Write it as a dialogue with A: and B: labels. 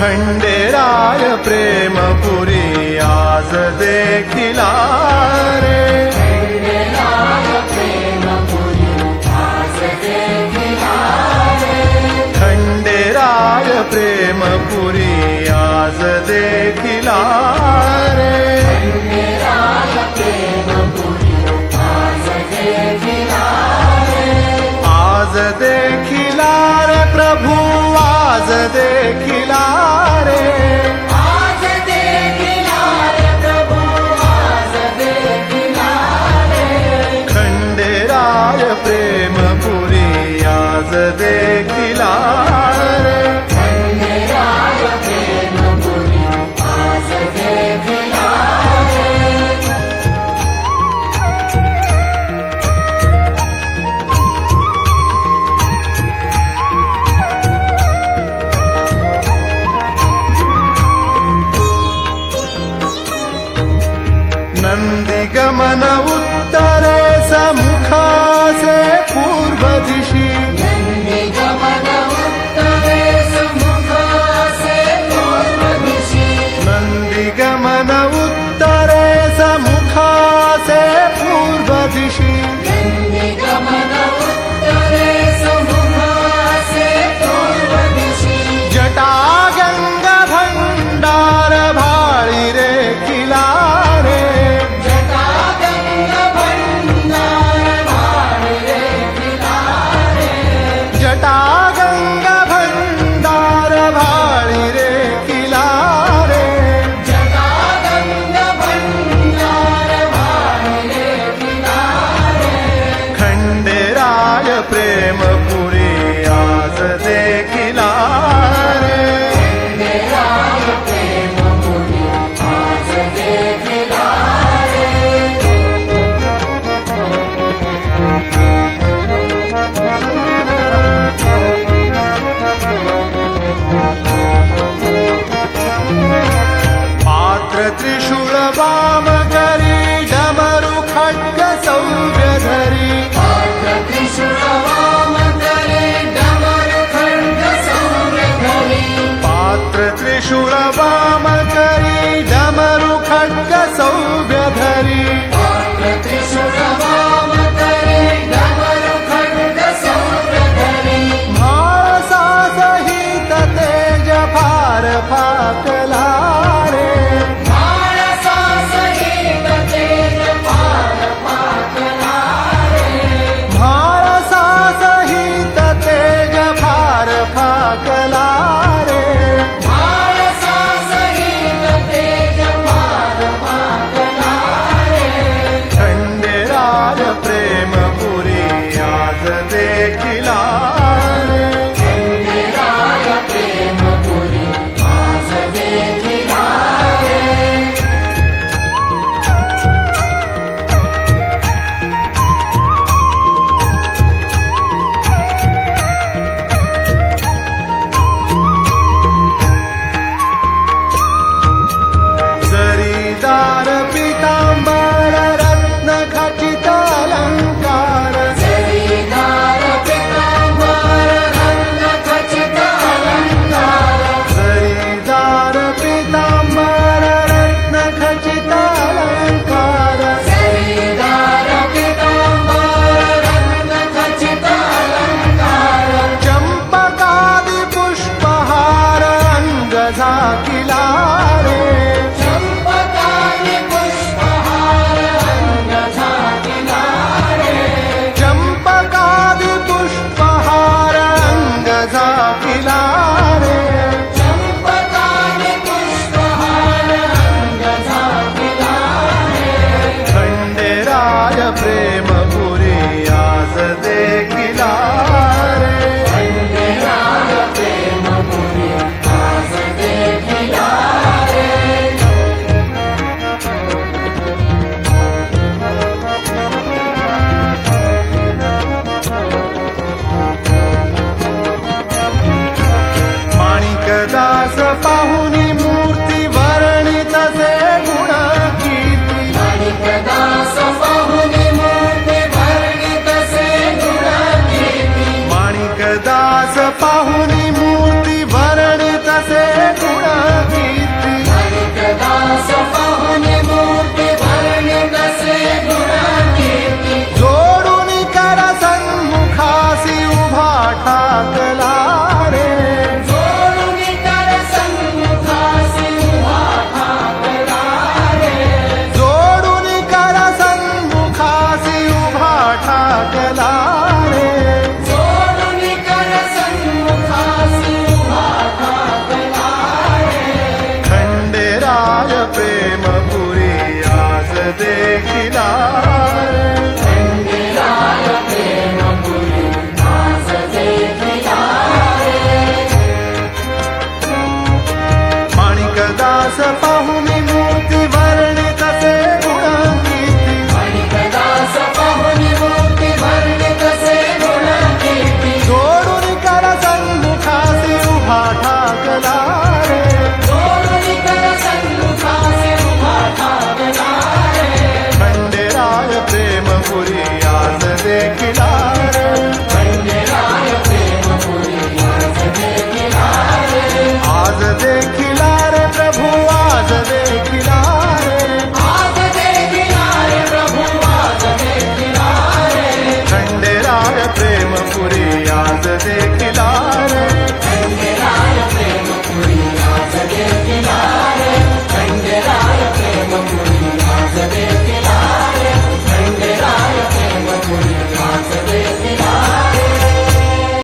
A: खंडेराय प्रेमपुरी आज देखिला रे खंडेराय प्रेमपुरी आज देखिला रे आज देखिला रे प्रभु आज देखिला